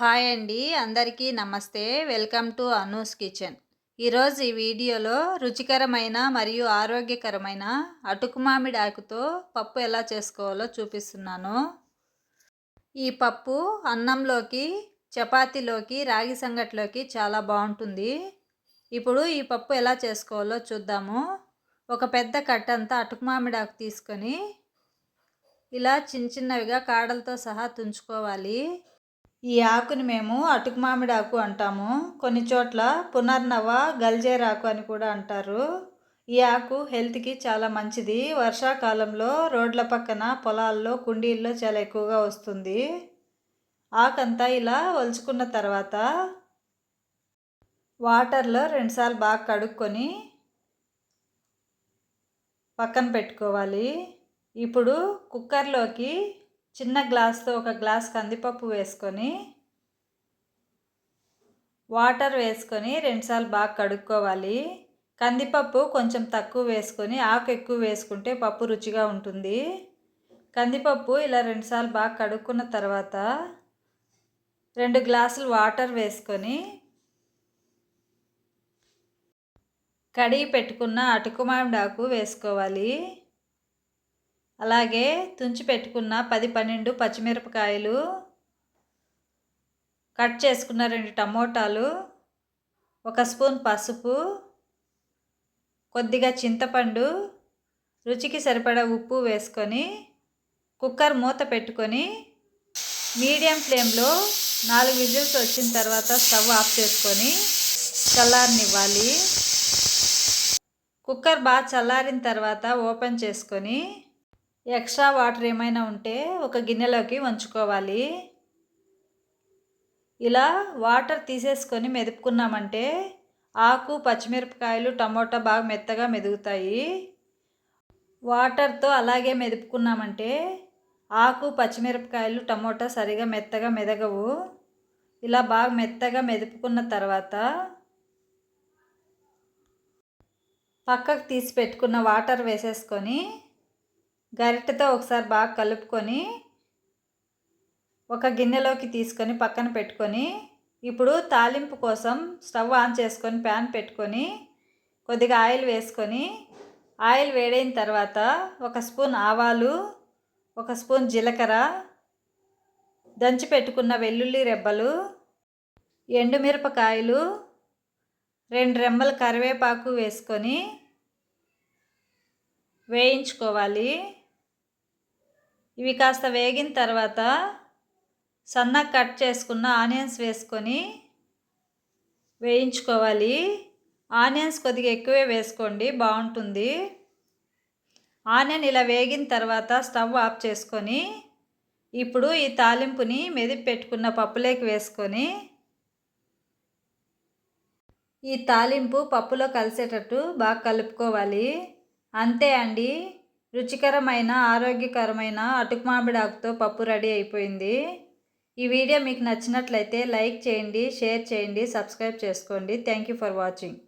Hi అండి అందరికీ నమస్తే. Welcome to Anu's kitchen. ఈరోజు ఈ వీడియోలో రుచికరమైన మరియు ఆరోగ్యకరమైన అటుకు మామిడి ఆకుతో పప్పు ఎలా చేసుకోవాలో చూపిస్తున్నాను. ఈ పప్పు అన్నంలోకి చపాతీలోకి రాగి సంగట్లోకి చాలా బాగుంటుంది. ఇప్పుడు ఈ పప్పు ఎలా చేసుకోవాలో చూద్దాము. ఒక పెద్ద కట్టంతా అటుకు మామిడి ఆకు తీసుకొని ఇలా చిన్న చిన్నవిగా కాడలతో సహా తుంచుకోవాలి. ఈ ఆకుని మేము అటుకు మామిడి ఆకు అంటాము. కొన్ని చోట్ల పునర్నవ గల్జేరాకు అని కూడా అంటారు. ఈ ఆకు హెల్త్కి చాలా మంచిది. వర్షాకాలంలో రోడ్ల పక్కన పొలాల్లో కుండీల్లో చాలా ఎక్కువగా వస్తుంది. ఆకంతా ఇలా వలుచుకున్న తర్వాత వాటర్లో రెండుసార్లు బాగా కడుక్కొని పక్కన పెట్టుకోవాలి. ఇప్పుడు కుక్కర్లోకి చిన్న గ్లాస్తో ఒక గ్లాస్ కందిపప్పు వేసుకొని వాటర్ వేసుకొని రెండుసార్లు బాగా కడుక్కోవాలి. కందిపప్పు కొంచెం తక్కువ వేసుకొని ఆకు ఎక్కువ వేసుకుంటే పప్పు రుచిగా ఉంటుంది. కందిపప్పు ఇలా రెండుసార్లు బాగా కడుక్కున్న తర్వాత రెండు గ్లాసులు వాటర్ వేసుకొని కడిగి పెట్టుకున్న అటుకు మామిడాకు వేసుకోవాలి. అలాగే తుంచి పెట్టుకున్న పది పన్నెండు పచ్చిమిరపకాయలు కట్ చేసుకున్న రెండు టమోటాలు ఒక స్పూన్ పసుపు కొద్దిగా చింతపండు రుచికి సరిపడా ఉప్పు వేసుకొని కుక్కర్ మూత పెట్టుకొని మీడియం ఫ్లేమ్లో నాలుగు విజిల్స్ వచ్చిన తర్వాత స్టవ్ ఆఫ్ చేసుకొని చల్లారనివ్వాలి. కుక్కర్ బాగా చల్లారిన తర్వాత ఓపెన్ చేసుకొని ఎక్స్ట్రా వాటర్ ఏమైనా ఉంటే ఒక గిన్నెలోకి వంచుకోవాలి. ఇలా వాటర్ తీసేసుకొని మెదుపుకున్నామంటే ఆకు పచ్చిమిరపకాయలు టమోటా బాగా మెత్తగా మెదుగుతాయి. వాటర్తో అలాగే మెదుపుకున్నామంటే ఆకు పచ్చిమిరపకాయలు టమోటా సరిగా మెత్తగా మెదగవు. ఇలా బాగా మెత్తగా మెదుపుకున్న తర్వాత పక్కకు తీసి పెట్టుకున్న వాటర్ వేసేసుకొని గరిటెతో ఒకసారి బాగా కలుపుకొని ఒక గిన్నెలోకి తీసుకొని పక్కన పెట్టుకొని ఇప్పుడు తాలింపు కోసం స్టవ్ ఆన్ చేసుకొని ప్యాన్ పెట్టుకొని కొద్దిగా ఆయిల్ వేసుకొని ఆయిల్ వేడైన తర్వాత ఒక స్పూన్ ఆవాలు ఒక స్పూన్ జీలకర్ర దంచి పెట్టుకున్న వెల్లుల్లి రెబ్బలు ఎండుమిరపకాయలు రెండు రెమ్మల కరివేపాకు వేసుకొని వేయించుకోవాలి. ఇవి కాస్త వేగిన తర్వాత సన్నగా కట్ చేసుకున్న ఆనియన్స్ వేసుకొని వేయించుకోవాలి. ఆనియన్స్ కొద్దిగా ఎక్కువే వేసుకోండి బాగుంటుంది. ఆనియన్ ఇలా వేగిన తర్వాత స్టవ్ ఆఫ్ చేసుకొని ఇప్పుడు ఈ తాలింపుని మెదిపి పెట్టుకున్న పప్పులోకి వేసుకొని ఈ తాలింపు పప్పులో కలిసేటట్టు బాగా కలుపుకోవాలి. అంతే అండి. రుచికరమైన ఆరోగ్యకరమైన అటుకు మామిడాకుతో పప్పు రెడీ అయిపోయింది. ఈ వీడియో మీకు నచ్చినట్లయితే లైక్ చేయండి షేర్ చేయండి సబ్స్క్రైబ్ చేసుకోండి. Thank you for watching